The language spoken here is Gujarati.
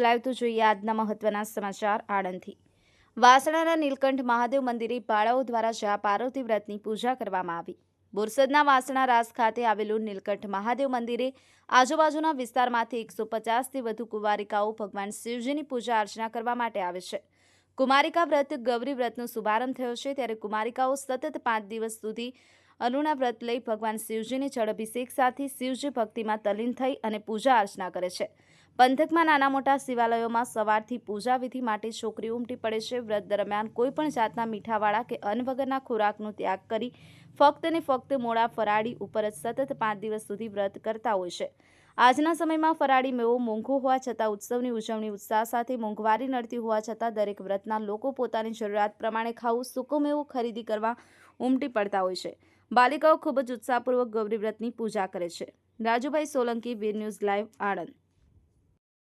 લાઈવ તો જોઈએ આજના મહત્વના સમાચાર આણંદથી. વાસણાના નીલકંઠ મહાદેવ મંદિરે બાળાઓ દ્વારા જ્યાં પાર્વતી વ્રતની પૂજા કરવામાં આવી. બોરસદના વાસણા રાસ ખાતે આવેલું નીલકંઠ મહાદેવ મંદિરે આજુબાજુના વિસ્તારમાંથી એકસો પચાસથી વધુ કુંવારિકાઓ ભગવાન શિવજીની પૂજા અર્ચના કરવા માટે આવે છે. કુમારિકા વ્રત ગૌરી વ્રતનો શુભારંભ થયો છે ત્યારે કુમારિકાઓ સતત પાંચ દિવસ સુધી અરુણા વ્રત લઈ ભગવાન શિવજીને જળ અભિષેક સાથે શિવજી ભક્તિમાં તલીન થઈ અને પૂજા અર્ચના કરે છે. પંથકમાં નાના મોટા શિવાલયોમાં સવારથી પૂજા વિધિ માટે છોકરી ઉમટી પડે છે. વ્રત દરમિયાન કોઈપણ જાતના મીઠાવાળા કે અન્ન ખોરાકનો ત્યાગ કરી ફક્ત ને ફક્ત મોડા ફરાળી ઉપર જ સતત પાંચ દિવસ સુધી વ્રત કરતા હોય છે. આજના સમયમાં ફરાળી મેવો મોંઘો હોવા છતાં ઉત્સવની ઉજવણી ઉત્સાહ સાથે મોંઘવારી નડતી હોવા છતાં દરેક વ્રતના લોકો પોતાની જરૂરિયાત પ્રમાણે ખાવું, સૂકો મેવો ખરીદી કરવા ઉમટી પડતા હોય છે. બાલિકાઓ ખૂબ જ ઉત્સાહપૂર્વક ગૌરી વ્રતની પૂજા કરે છે. Rajubhai Solanki, Veer news live Anand.